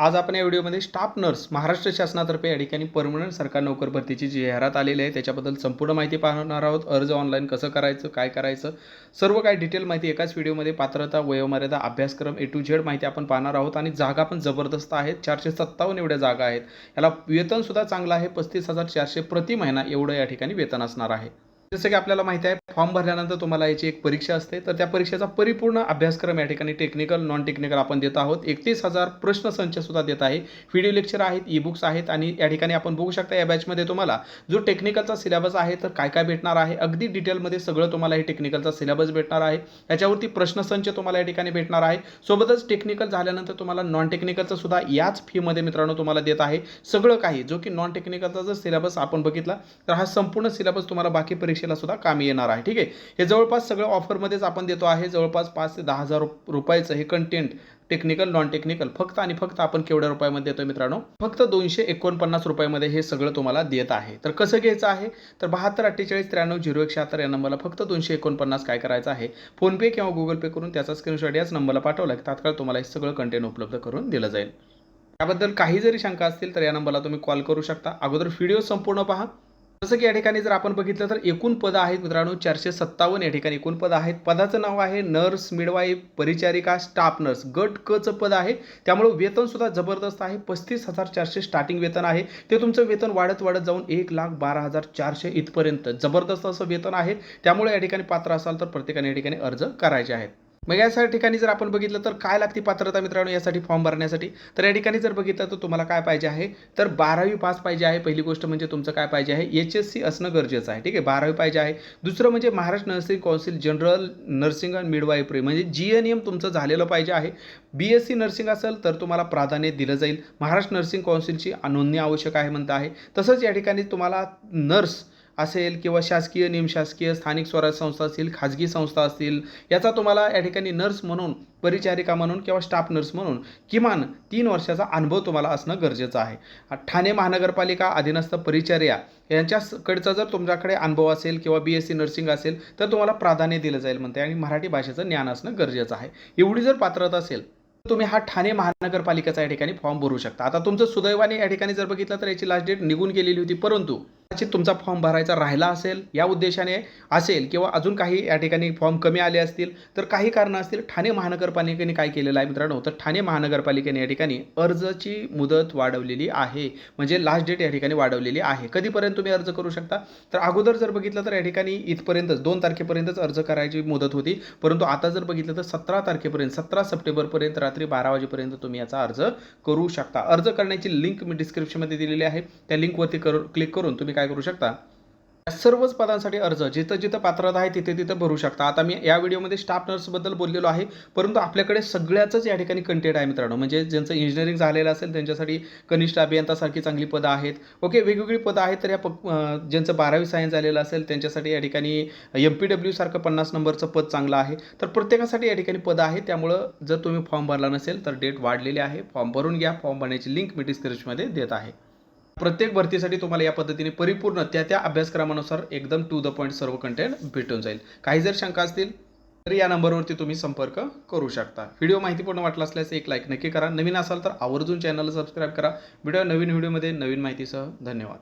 आज आपण या व्हिडिओमध्ये स्टाफ नर्स महाराष्ट्र शासनातर्फे या ठिकाणी परमनंट सरकार नोकर भरतीची जी जाहिरात आलेली आहे त्याच्याबद्दल संपूर्ण माहिती पाहणार आहोत. अर्ज ऑनलाईन कसं करायचं काय करायचं सर्व काय डिटेल माहिती एकाच व्हिडिओमध्ये पात्रता वयोमर्यादा अभ्यासक्रम ए टू झेड माहिती आपण पाहणार आहोत. आणि जागा पण जबरदस्त आहेत चारशे सत्तावन्न एवढ्या जागा आहेत. याला वेतनसुद्धा चांगलं आहे पस्तीस हजार चारशे प्रति महिना एवढं या ठिकाणी वेतन असणार आहे. जसं की आपल्याला माहिती आहे फॉर्म भरल्यानंतर तुम्हाला याची एक परीक्षा असते. तर त्या परीक्षेचा परिपूर्ण अभ्यासक्रम या ठिकाणी टेक्निकल नॉन टेक्निकल आपण देत आहोत. एकतीस हजार प्रश्नसंच सुद्धा देत आहे. व्हिडिओ लेक्चर आहेत ई बुक्स आहेत आणि या ठिकाणी आपण बघू शकता या बॅचमध्ये तुम्हाला जो टेक्निकलचा सिलेबस आहे तर काय काय भेटणार आहे अगदी डिटेलमध्ये सगळं तुम्हाला हे टेक्निकलचा सिलेबस भेटणार आहे. याच्यावरती प्रश्नसंच तुम्हाला या ठिकाणी भेटणार आहे. सोबतच टेक्निकल झाल्यानंतर तुम्हाला नॉन टेक्निकलचं सुद्धा याच फीमध्ये मित्रांनो तुम्हाला देत आहे. सगळं काही जो की नॉन टेक्निकलचा जर सिलेबस आपण बघितला तर हा संपूर्ण सिलेबस तुम्हाला बाकी परीक्षा परीक्षेला सुद्धा कामी येणार आहे. ठीक आहे? हे जवळपास सगळं ऑफरमध्येच आपण देतो आहे. जवळपास पाच ते दहा हजार रुपयाचं हे कंटेंट टेक्निकल नॉन टेक्निकल फक्त आणि फक्त आपण केवढ्या रुपयामध्ये देतो मित्रांनो? फक्त दोनशे एकोणपन्नास रुपयामध्ये हे सगळं तुम्हाला देत आहे. तर कसं घ्यायचं आहे? तर बहात्तर अठ्ठेचाळीस त्र्याण्णव झिरो एक शहात्तर या नंबरला फक्त दोनशे एकोणपन्नास काय करायचं आहे? फोनपे किंवा गुगल पे करून त्याचा स्क्रीनशॉट याच नंबरला पाठवला की तात्काळ तुम्हाला हे सगळं कंटेंट उपलब्ध करून दिलं जाईल. त्याबद्दल काही जरी शंका असतील तर या नंबरला तुम्ही कॉल करू शकता. अगोदर व्हिडिओ संपूर्ण पहा. जसं की या ठिकाणी जर आपण बघितलं तर एकूण पदं आहेत मित्रांनो चारशे सत्तावन्न या ठिकाणी एकूण पदं आहेत. पदाचं नाव आहे नर्स मिडवाईफ परिचारिका स्टाफ नर्स. गट कचं पद आहे. त्यामुळे वेतन सुद्धा जबरदस्त आहे. पस्तीस हजार चारशे स्टार्टिंग वेतन आहे. ते तुमचं वेतन वाढत वाढत जाऊन एक लाख बारा हजार चारशे इथपर्यंत. जबरदस्त असं वेतन आहे. त्यामुळे या ठिकाणी पात्र असाल तर प्रत्येकाने या ठिकाणी अर्ज करायचे आहेत. मग या सगळ्या ठिकाणी जर आपण बघितलं तर काय लागते पात्रता मित्रांनो यासाठी फॉर्म भरण्यासाठी? तर या ठिकाणी जर बघितलं तर तुम्हाला काय पाहिजे आहे? तर बारावी पास पाहिजे आहे. पहिली गोष्ट म्हणजे तुमचं काय पाहिजे आहे? एच एस सी असणं गरजेचं आहे. ठीक आहे? बारावी पाहिजे आहे. दुसरं म्हणजे Maharashtra nursing council general nursing and midwifery म्हणजे जी एन एम तुमचं झालेलं पाहिजे आहे. बी एस सी नर्सिंग असेल तर तुम्हाला प्राधान्य दिलं जाईल. महाराष्ट्र नर्सिंग कौन्सिलची नोंदणी आवश्यक आहे म्हणता आहे. तसंच या ठिकाणी तुम्हाला नर्स असेल किंवा शासकीय निमशासकीय स्थानिक स्वराज्य संस्था असतील खाजगी संस्था असतील याचा तुम्हाला या ठिकाणी नर्स म्हणून परिचारिका म्हणून किंवा स्टाफ नर्स म्हणून किमान तीन वर्षाचा अनुभव तुम्हाला असणं गरजेचं आहे. ठाणे महानगरपालिका अधीनस्थ परिचर्या यांच्याकडचा जर तुमच्याकडे अनुभव असेल किंवा बी एस सी नर्सिंग असेल तर तुम्हाला प्राधान्य दिलं जाईल म्हणते आणि मराठी भाषेचं ज्ञान असणं गरजेचं आहे. एवढी जर पात्रता असेल तुम्ही हा ठाणे महानगरपालिकेचा या ठिकाणी फॉर्म भरू शकता. आता तुमचं सुदैवाने या ठिकाणी जर बघितलं तर याची लास्ट डेट निघून गेलेली होती परंतु कदाचित तुमचा फॉर्म भरायचा राहिला असेल या उद्देशाने असेल किंवा अजून काही या ठिकाणी फॉर्म कमी आले असतील तर काही कारणं असतील. ठाणे महानगरपालिकेने काय केलेलं आहे मित्रांनो? तर ठाणे महानगरपालिकेने या ठिकाणी अर्जाची मुदत वाढवलेली आहे. म्हणजे लास्ट डेट या ठिकाणी वाढवलेली आहे. कधीपर्यंत तुम्ही अर्ज करू शकता? तर अगोदर जर बघितलं तर या ठिकाणी इथपर्यंतच दोन तारखेपर्यंतच अर्ज करायची मुदत होती. परंतु आता जर बघितलं तर सतरा तारखेपर्यंत सतरा सप्टेंबरपर्यंत रात्री बारा वाजेपर्यंत तुम्ही याचा अर्ज करू शकता. अर्ज करण्याची लिंक मी डिस्क्रिप्शनमध्ये दिलेली आहे. त्या लिंकवरती करू क्लिक करून तुम्ही काय करू शकता? या सर्वच पदांसाठी अर्ज जिथं जिथं पात्रता आहे तिथे तिथं भरू शकता. आता मी या व्हिडिओमध्ये स्टाफ नर्सबद्दल बोललेलो आहे परंतु आपल्याकडे सगळ्याचंच या ठिकाणी कंटेंट आहे मित्रांनो. म्हणजे ज्यांचं इंजिनिअरिंग झालेलं असेल त्यांच्यासाठी कनिष्ठ अभियंतासारखी चांगली पदं आहेत. ओके वेगवेगळी पदं आहेत तर या प ज्यांचं बारावी सायन्स झालेलं असेल त्यांच्यासाठी या ठिकाणी एम पी डब्ल्यू सारखं पन्नास नंबरचं पद चांगलं आहे. तर प्रत्येकासाठी या ठिकाणी पदं आहे त्यामुळं जर तुम्ही फॉर्म भरला नसेल तर डेट वाढलेली आहे. फॉर्म भरून घ्या फॉर्म भरण्याची लिंक मी डिस्क्रिप्शनमध्ये देत आहे. प्रत्येक भरतीसाठी तुम्हाला या पद्धतीने परिपूर्ण त्या त्या अभ्यासक्रमानुसार एकदम टू द पॉईंट सर्व कंटेंट भेटून जाईल. काही जर शंका असतील तर या नंबरवरती तुम्ही संपर्क करू शकता. व्हिडिओ माहितीपूर्ण वाटला असल्यास एक लाईक नक्की करा. नवीन असाल तर आवर्जून चॅनलला सबस्क्राईब करा. व्हिडिओ नवीन व्हिडिओमध्ये नवीन माहितीसह धन्यवाद.